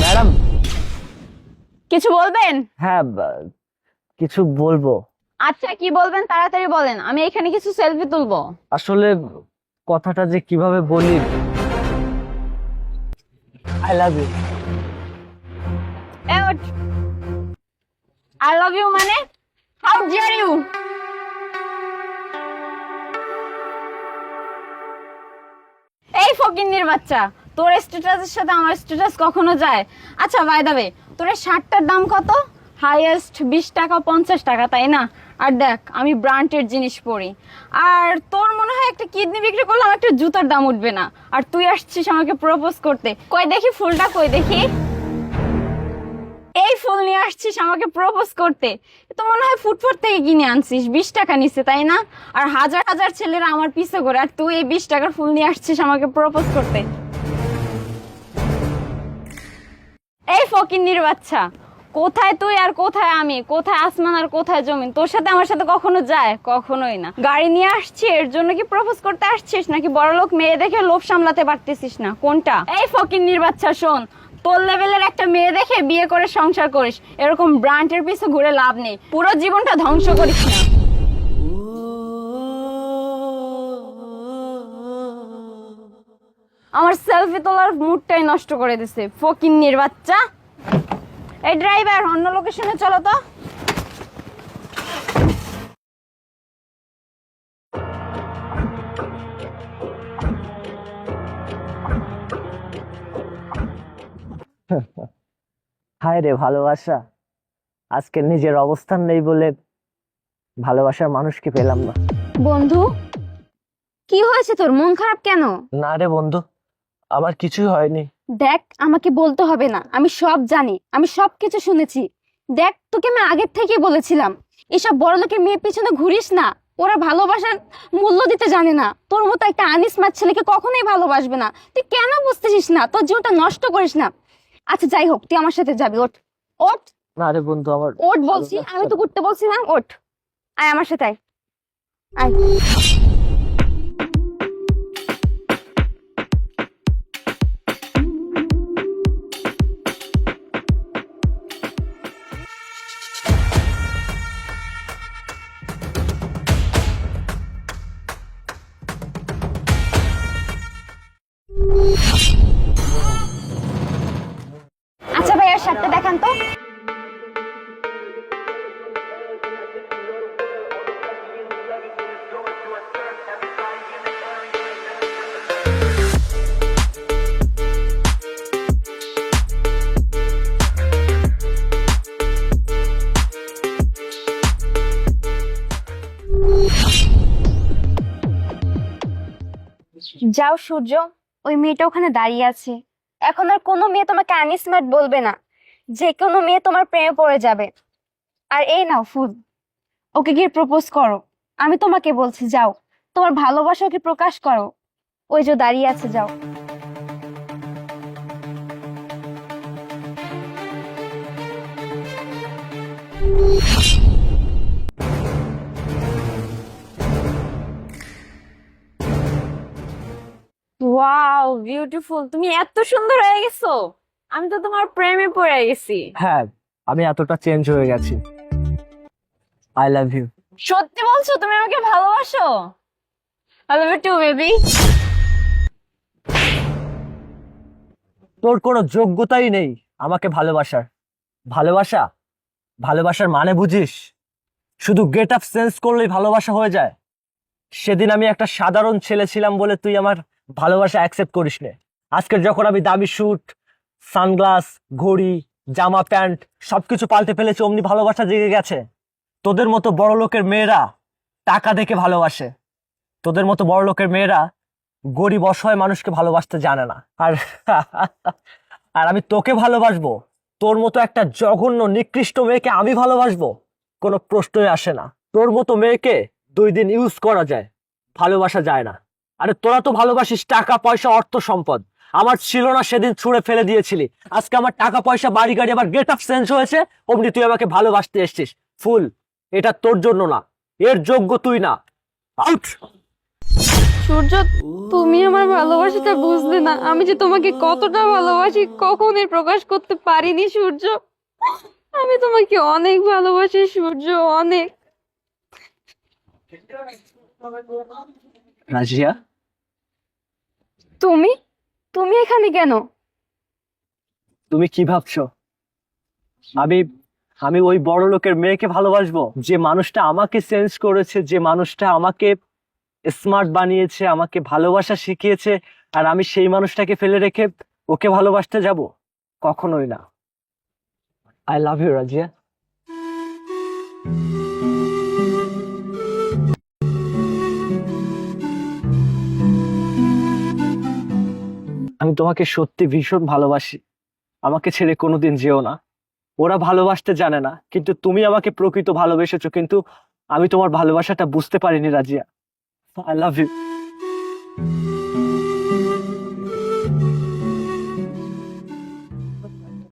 Madam. কিছু বলবেন? হ্যাঁ বা- কিছু বলব। আচ্ছা কি বলবেন? তাড়াতাড়ি বলেন। আমি এখানে কিছু সেলফি তুলবো। আসলে কথাটা যে কীভাবে বলি I love you I love you মানে হাউ ডিয়ার ইউ ফকিন্নির বাচ্চা। তোর স্ট্যাটাসের সাথে আমার স্ট্যাটাস কখনো যায়? আচ্ছা বাই দা ওয়ে তোর শার্টটার দাম কত? হাইয়েস্ট বিশ টাকা, পঞ্চাশ টাকা, তাই না? আর দেখ, আমি ব্র্যান্ডের জিনিস পরি। আর তোর মনে হয় একটা কিডনি বিক্রি করলে আমার একটা জুতার দাম উঠবে না। আর তুই আসছিস আমাকে প্রপোজ করতে। কই দেখি, ফুলটা কই দেখি? নিয়ে আসছিস আমাকে প্রপোজ করতে? তো মনে হয় ফুটপাথ থেকে কিনে আনছিস, বিশ টাকা নিচ্ছে তাই না? আর হাজার হাজার ছেলেরা আমার পিছে করে আর তুই এই বিশ টাকার ফুল নিয়ে আসছিস আমাকে প্রপোজ করতে? এই ফকিন্নির বাচ্চা, কোথায় তুই আর কোথায় আমি? কোথায় আসমান আর কোথায় জমিন? তোর সাথে আমার সাথে কখনো যায়? কখনোই না। গাড়ি নিয়ে আসছি, এর জন্য কি প্রপোজ করতে আসছিস? নাকি বড়লোক মেয়ে দেখে লোভ সামলাতে পারতেছিস না? কোনটা? এই ফকিন্নির বাচ্চা, শোন তোর লেভেলের একটা মেয়ে দেখে বিয়ে করে সংসার করিস। এরকম ব্র্যান্ডের পিছু ঘুরে লাভ নেই। পুরো জীবনটা ধ্বংস করিস। আমার সেলফি তোলার মুডটাই নষ্ট করে দিছে। ফকিন্নির বাচ্চা। এই ড্রাইভার অন্য লোকেশনে চলো তো। হায় রে ভালোবাসা। আজকে নিজের অবস্থান নেই বলে ভালোবাসার মানুষকে পেলাম না। বন্ধু কি হয়েছে তোর? মন খারাপ কেন? না রে বন্ধু আমার কিছুই হয়নি। দেখ আমাকে বলতে হবে না। আমি সব জানি আমি সব কিছু শুনেছি। দেখ তোকে আমি আগের থেকেই বলেছিলাম এসব বড় লোকের মেয়ের পিছনে ঘুরিস না। ওরা ভালোবাসার মূল্য দিতে জানে না। তোর মতো একটা আনিসমার ছেলেকে কখনোই ভালোবাসবে না। তুই কেন বুঝতেছিস না? তোর জীবনটা নষ্ট করিস না। আচ্ছা যাই হোক তুই আমার সাথে যাবি ওঠ। ওঠ। না রে বন্ধু আমার ওঠ বলছি আমি তো ঘুরতে বলছি না ওঠ। আয় আমার সাথে আয়। আয়। তো যাও সূর্য, ওই মেয়েটা ওখানে দাঁড়িয়ে আছে। এখন আর কোনো মেয়ে তোমাকে আনিসমার্ট বলবে না। যে কোনো মেয়ে তোমার প্রেমে পড়ে যাবে। আর এই নাও ফুল। ওকে গিয়ে প্রপোজ করো। আমি তোমাকে বলছি, যাও। তোমার ভালোবাসা ওকে প্রকাশ করো। ওই যে দাঁড়িয়ে আছে, যাও। ওয়াও বিউটিফুল তুমি এত সুন্দর হয়ে গেছো। আমি তো তোমার প্রেমে পড়ে গেছি। হ্যাঁ আমি এতটা চেঞ্জ হয়ে গেছি। আই লাভ ইউ সত্যি বলছো? তুমি আমাকে ভালোবাসো? I love you too baby তোর কোনো যোগ্যতাই নেই আমাকে ভালোবাসার। ভালোবাসা? ভালোবাসার মানে বুঝিস? শুধু গেট আপ সেন্স করলেই ভালোবাসা হয়ে যায়। সেদিন আমি একটা সাধারণ ছেলে ছিলাম বলে তুই আমার ভালোবাসা অ্যাকসেপ্ট করিস নে আজকে যখন আমি দামি স্যুট সানগ্লাস, ঘড়ি, জামা প্যান্ট, সবকিছু পাল্টে ফেলেছে অমনি ভালোবাসা জেগে গেছে। তোদের মতো বড় লোকের মেয়েরা টাকা দেখে ভালোবাসে। তোদের মতো বড় লোকের মেয়েরা গরিব অসহায় মানুষকে ভালোবাসতে জানে না। আর আর আমি তোকে ভালোবাসবো। তোর মতো একটা জঘন্য, নিকৃষ্ট মেয়েকে আমি ভালোবাসবো। কোনো প্রশ্নই আসে না। তোর মতো মেয়েকে দুই দিন ইউজ করা যায়। ভালোবাসা যায় না। আরে তোরা তো ভালোবাসিস টাকা, পয়সা, অর্থ, সম্পদ। আমার ছিল না সেদিন ছুঁড়ে ফেলে দিয়েছিলি। আজকে আমার টাকা পয়সা বাড়ি গাড়ি আবার গেট আপ চেঞ্জ হয়েছে। অমনি তুই আমাকে ভালোবাসতে এসছিস। ফুল এটা তোর জন্য না। এর যোগ্য তুই না। আউট সূর্য তুমি আমার ভালোবাসাটা বুঝলে না। আমি যে তোমাকে কতটা ভালোবাসি কখনোই প্রকাশ করতে পারিনি সূর্য। আমি তোমাকে অনেক ভালোবাসি সূর্য অনেক। রাজিয়া? তুমি? তুমি এখানে কেন? তুমি কি ভাবছ? আমি আমি ওই বড় লোকের মেয়েকে ভালোবাসবো, যে মানুষটা আমাকে সেন্স করেছে, যে মানুষটা আমাকে স্মার্ট বানিয়েছে, আমাকে ভালোবাসা শিখিয়েছে, আর আমি সেই মানুষটাকে ফেলে রেখে ওকে ভালোবাসতে যাব? কখনোই না। আই লাভ ইউ রাজিয়া তোমাকে সত্যি ভীষণ ভালোবাসি। আমাকে ছেড়ে কোনোদিন যেও না। ওরা ভালোবাসতে জানে না, কিন্তু তুমি আমাকে প্রকৃত ভালোবেসেছো, কিন্তু আমি তোমার ভালোবাসাটা বুঝতে পারিনি, রাজিয়া। I love you